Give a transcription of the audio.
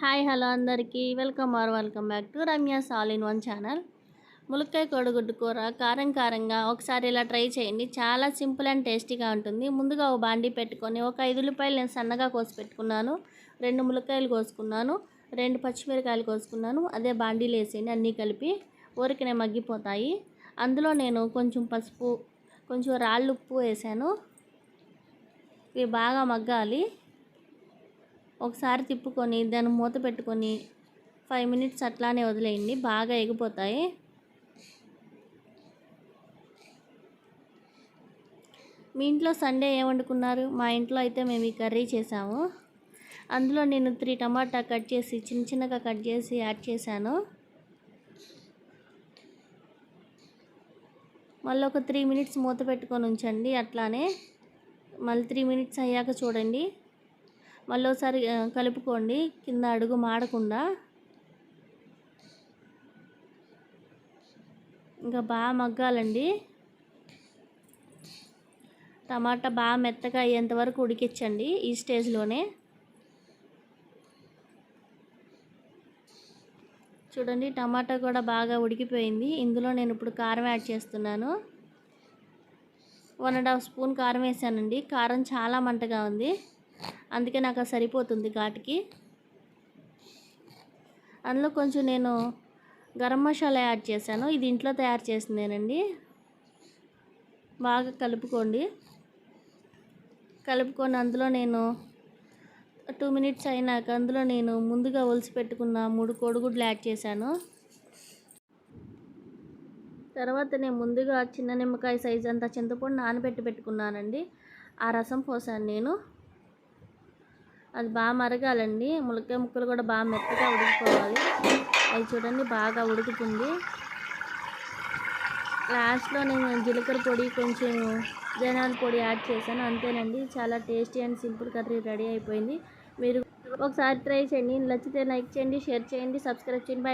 Hi hello అందరికీ. Welcome or welcome back to Ramya all in one channel. ములక్కాయ కోడిగుడ్డు కూర కారం కారంగా ఒకసారి ఇలా ట్రై చేయండి. చాలా సింపుల్ అండ్ టేస్టీగా ఉంటుంది. ముందుగా ఒక బాండీ పెట్టుకొని ఒక ఐదు ఉల్లిపాయలు నేను సన్నగా కోసి పెట్టుకున్నాను. రెండు ములక్కాయలు కోసుకున్నాను. రెండు పచ్చిమిరకాయలు కోసుకున్నాను. అదే బాండీలు వేసేయండి. అన్నీ కలిపి ఊరికనే మగ్గిపోతాయి. అందులో నేను కొంచెం పసుపు కొంచెం రాళ్ళు ఉప్పు వేసాను. ఇవి బాగా మగ్గాలి. ఒకసారి తిప్పుకొని దాన్ని మూత పెట్టుకొని ఫైవ్ మినిట్స్ అట్లానే వదిలేయండి. బాగా ఎగిపోతాయి. మీ ఇంట్లో సండే ఏం వండుకున్నారు? మా ఇంట్లో అయితే మేము ఈ కర్రీ చేసాము. అందులో నేను త్రీ టమాటా కట్ చేసి చిన్న చిన్నగా కట్ చేసి యాడ్ చేశాను. మళ్ళీ ఒక త్రీ మినిట్స్ మూత పెట్టుకొని ఉంచండి. అట్లానే మళ్ళీ త్రీ మినిట్స్ అయ్యాక చూడండి. మళ్ళీ ఒకసారి కలుపుకోండి. కింద అడుగు మాడకుండా. ఇంకా బాగా మగ్గాలండి. టమాటా బాగా మెత్తగా అయ్యేంత వరకు ఉడికించండి ఈ స్టేజ్లోనే. చూడండి టమాటా కూడా బాగా ఉడికిపోయింది. ఇందులో నేను ఇప్పుడు కారం యాడ్ చేస్తున్నాను. వన్ అండ్ హాఫ్ స్పూన్ కారం వేసానండి. కారం చాలా మంటగా ఉంది. అందుకే నాకు సరిపోతుంది ఘాటుకి. అందులో కొంచెం నేను గరం మసాలా యాడ్ చేశాను. ఇది ఇంట్లో తయారు చేసిందేనండి. బాగా కలుపుకోండి. కలుపుకొని అందులో నేను టూ మినిట్స్ అయినాక అందులో నేను ముందుగా ఒలిసి పెట్టుకున్న మూడు కోడిగుడ్లు యాడ్ చేశాను. తర్వాత నేను ముందుగా చిన్న నిమ్మకాయ సైజ్ అంతా చింతపండు నానబెట్టి పెట్టుకున్నానండి. ఆ రసం పోసాను నేను. అది బాగా మరగాలండి. ములక్కాయ ముక్కలు కూడా బాగా మెత్తగా ఉడికిపోవాలి. అది చూడండి బాగా ఉడుకుతుంది. లాస్ట్లో నేను జీలకర్ర పొడి కొంచెం జనాల పొడి యాడ్ చేశాను. అంతేనండి. చాలా tasty and simple curry ready అయిపోయింది. మీరు ఒకసారి ట్రై చేయండి. నచ్చితే లైక్ చేయండి షేర్ చేయండి సబ్స్క్రైబ్ చేయండి.